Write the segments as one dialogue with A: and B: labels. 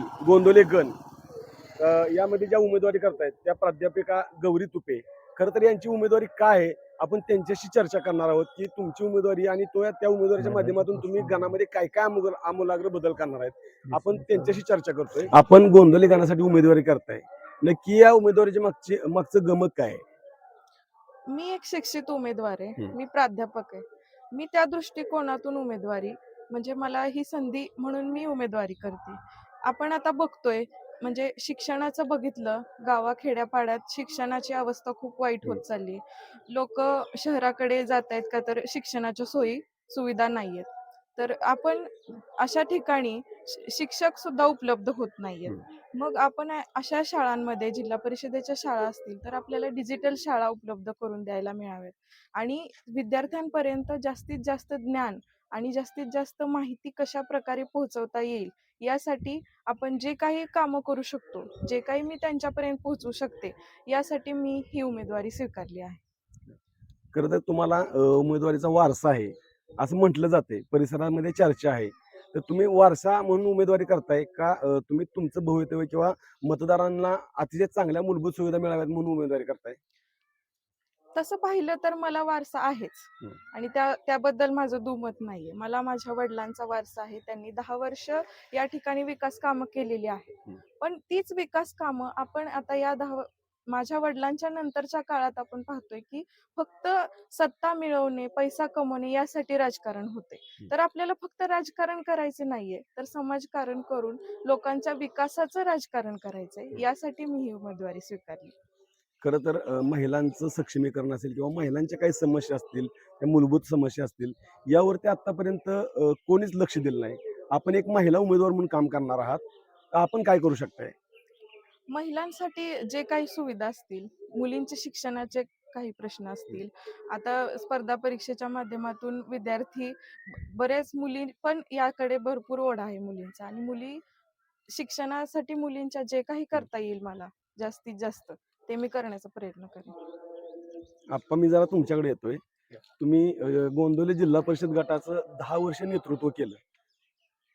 A: गोंदवले गण. अ, यामध्ये ज्या उमेदवारी करतायत त्या प्राध्यापिका गौरी तुपे. खरं तर यांची उमेदवारी काय आहे? आपण त्यांच्याशी चर्चा करणार आहोत की तुमची उमेदवारी आणि तो त्या उमेदवारीच्या माध्यमातून तुम्ही गणामध्ये काय काय आमूल- आमूलाग्र बदल करणार आहेत? आपण त्यांच्याशी चर्चा करतोय. आपण गोंदवले गणासाठी उमेदवारी करताय. नक्की या उमेदवारीच्या मागची मागचं गमक काय आहे?
B: मी एक शिक्षित उमेदवार आहे. मी प्राध्यापक आहे. मी त्या दृष्टिकोनातून उमेदवारी म्हणजे मला ही संधी म्हणून मी उमेदवारी करते. आपण आता बघतोय म्हणजे शिक्षणाचं बघितलं गावा खेड्यापाड्यात शिक्षणाची अवस्था खूप वाईट होत चालली. लोक शहराकडे जात आहेत का तर शिक्षणाच्या सोयी सुविधा नाहीयेत. तर आपण अशा ठिकाणी शिक्षक सुद्धा उपलब्ध होत नाहीयेत. मग आपण अशा शाळांमध्ये जिल्हा परिषदेच्या शाळा असतील तर आपल्याला डिजिटल शाळा उपलब्ध करून द्यायला मिळाव्यात. आणि विद्यार्थ्यांपर्यंत जास्तीत जास्त ज्ञान आणि जास्तीत जास्त माहिती कशा प्रकारे पोहोचवता येईल यासाठी आपण जे काही कामं करू शकतो जे काही मी त्यांच्यापर्यंत पोहोचवू शकते यासाठी मी ही उमेदवारी स्वीकारली आहे.
A: खरं तर तुम्हाला उमेदवारीचा वारसा आहे असं म्हटलं जाते. परिसरामध्ये चर्चा आहे. तर तुम्ही वारसा म्हणून उमेदवारी करताय का तुम्ही तुमचं भवितव्य किंवा मतदारांना अतिशय चांगल्या मूलभूत सुविधा मिळाव्यात म्हणून उमेदवारी करताय?
B: तसं पाहिलं तर मला वारसा आहेच. आणि त्या त्याबद्दल माझं दुमत नाहीये. मला माझ्या वडिलांचा वारसा आहे. त्यांनी दहा वर्ष या ठिकाणी विकास कामं केलेली आहेत. पण तीच विकास कामं आपण आता या दहा माझ्या वडिलांच्या नंतरच्या काळात आपण पाहतोय की फक्त सत्ता मिळवणे पैसा कमवणे यासाठी राजकारण होते. तर आपल्याला फक्त राजकारण करायचे नाहीये. तर समाजकारण करून लोकांच्या विकासाचं राजकारण करायचंय. यासाठी मी ही उमेदवारी स्वीकारली.
A: खरं तर महिलांचं सक्षमीकरण असेल किंवा महिलांच्या काही समस्या असतील त्या मूलभूत समस्या असतील यावरती आत्तापर्यंत कोणीच लक्ष दिलं नाही. आपण एक महिला उमेदवार म्हणून काम करणार आहात तर आपण काय करू शकताय?
B: महिलांसाठी जे काही सुविधा असतील मुलींचे शिक्षणाचे काही प्रश्न असतील आता स्पर्धा परीक्षेच्या माध्यमातून विद्यार्थी बऱ्याच मुली पण याकडे भरपूर ओढ आहे मुलींचा आणि मुली शिक्षणासाठी मुलींच्या जे काही करता येईल मला जास्तीत जास्त. ते मी करण्याचा प्रयत्न करेन.
A: आप्पा मी जरा तुमच्याकडे येतोय. तुम्ही अ, गोंदवले जिल्हा परिषद गटाचं दहा वर्ष नेतृत्व केलं.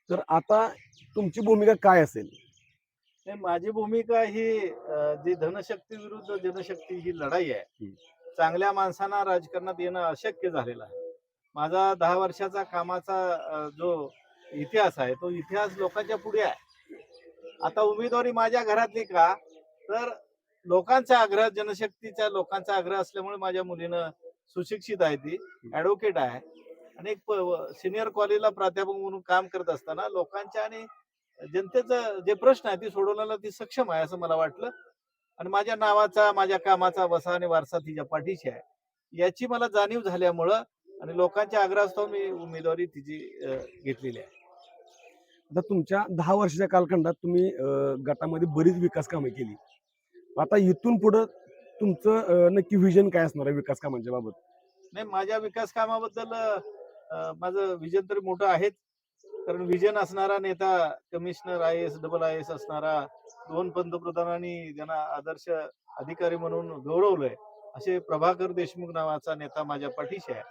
A: तर आता तुमची भूमिका काय असेल?
C: नाही, माझी भूमिका ही अ, जी धनशक्ती विरुद्ध जनशक्ती ही लढाई आहे. चांगल्या माणसांना राजकारणात येणं अशक्य झालेलं आहे. माझा दहा वर्षाचा कामाचा अ, जो इतिहास आहे तो इतिहास लोकांच्या पुढे आहे. आता उमेदवारी माझ्या घरातली का तर लोकांचा आग्रह जनशक्तीचा लोकांचा आग्रह असल्यामुळे माझ्या मुलीनं सुशिक्षित आहे ती ऍडव्होकेट आहे. आणि एक सिनियर कॉलेजला प्राध्यापक म्हणून काम करत असताना लोकांच्या आणि जनतेचा जे प्रश्न आहे ते सोडवण्याला ती सक्षम आहे असं मला वाटलं. आणि माझ्या नावाचा माझ्या कामाचा वसा आणि वारसा तिच्या पाठीशी आहे. याची मला जाणीव झाल्यामुळं आणि लोकांच्या आग्रहास्तव मी उमेदवारी तिची घेतलेली आहे.
A: आता तुमच्या दहा वर्षाच्या कालखंडात तुम्ही गटामध्ये बरीच विकास कामे केली. आता इथून पुढं तुमचं नक्की विजन काय असणार आहे विकास कामांच्या बाबत?
C: नाही माझ्या विकास कामाबद्दल माझं विजन तरी मोठं आहेच. कारण विजन असणारा नेता commissioner I S double I S असणारा दोन पंतप्रधानांनी ज्यांना आदर्श अधिकारी म्हणून गौरवलंय असे प्रभाकर देशमुख नावाचा नेता माझ्या पाठीशी आहे.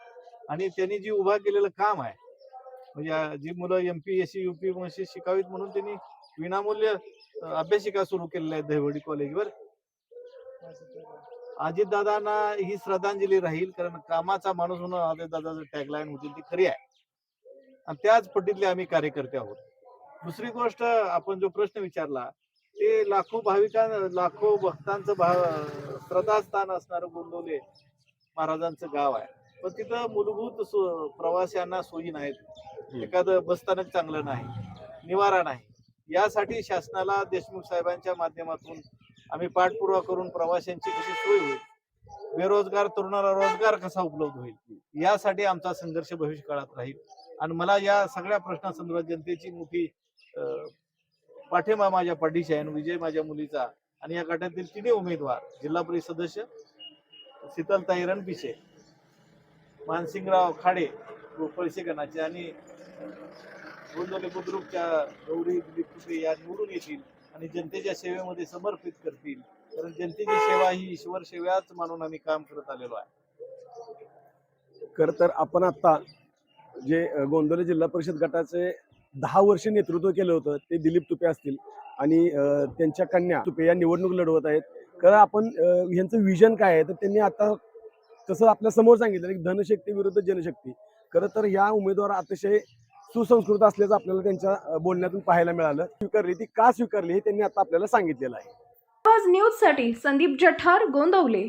C: आणि त्यांनी जी उभा केलेलं काम आहे म्हणजे जी मुलं M P S C U P शिकावीत म्हणून त्यांनी विनामूल्य अभ्यासिका सुरू केलेल्या आहेत दहिवडी कॉलेजवर अजितदादांना ही श्रद्धांजली राहील कारण कामाचा माणूस म्हणून अजितदादाचं टॅगलाईन होती ती खरी आहे. आणि त्याच पट्टीतले आम्ही कार्यकर्ते आहोत. दुसरी गोष्ट आपण जो प्रश्न विचारला ते लाखो भाविकां लाखो भक्तांचं भाव श्रद्धास्थान असणारं गोंदवले महाराजांचं गाव आहे. पण तिथं मूलभूत प्रवाशांना सोयी नाहीत. एखादं बसस्थानक चांगलं नाही निवारा नाही. यासाठी शासनाला देशमुख साहेबांच्या माध्यमातून आम्ही पाठपुरावा करून प्रवाशांची कशी सोय होईल? बेरोजगार तरुणाला रोजगार कसा उपलब्ध होईल? यासाठी आमचा संघर्ष भविष्य काळात राहील. आणि मला या सगळ्या प्रश्नासंदर्भात जनतेची मोठी पाठिंबा माझ्या पाठीशी आहे आणि विजय माझ्या मुलीचा. आणि या गटातील तिन्ही उमेदवार जिल्हा परिषद सदस्य शीतलताई रणपिसे मानसिंगराव खाडे पळसे गणाचे आणि गोंदवले बुद्रुकच्या गौरी दिलीप या निवडून येतील. आणि जनतेच्या सेवेमध्ये समर्पित करतील. कारण जनतेची सेवा ही ईश्वर सेवाच मानून आम्ही काम करत आलेलो आहे.
A: खरं तर आपण आता जे अ, गोंदवले जिल्हा परिषद गटाचे दहा वर्ष नेतृत्व केलं होतं ते दिलीप तुपे असतील. आणि त्यांच्या कन्या तुपे या निवडणूक लढवत आहेत. खरं आपण यांचं विजन काय आहे? तर त्यांनी आता तसं आपल्यासमोर सांगितलं की धनशक्ती विरुद्ध जनशक्ती. खरं तर या उमेदवार अतिशय सुसंस्कृत असल्याचं आपल्याला त्यांच्या बोलण्यातून पाहायला मिळालं. स्वीकारली ती का स्वीकारली हे त्यांनी आता आपल्याला सांगितलेलं आहे.
D: न्यूजसाठी संदीप जठार गोंदवले.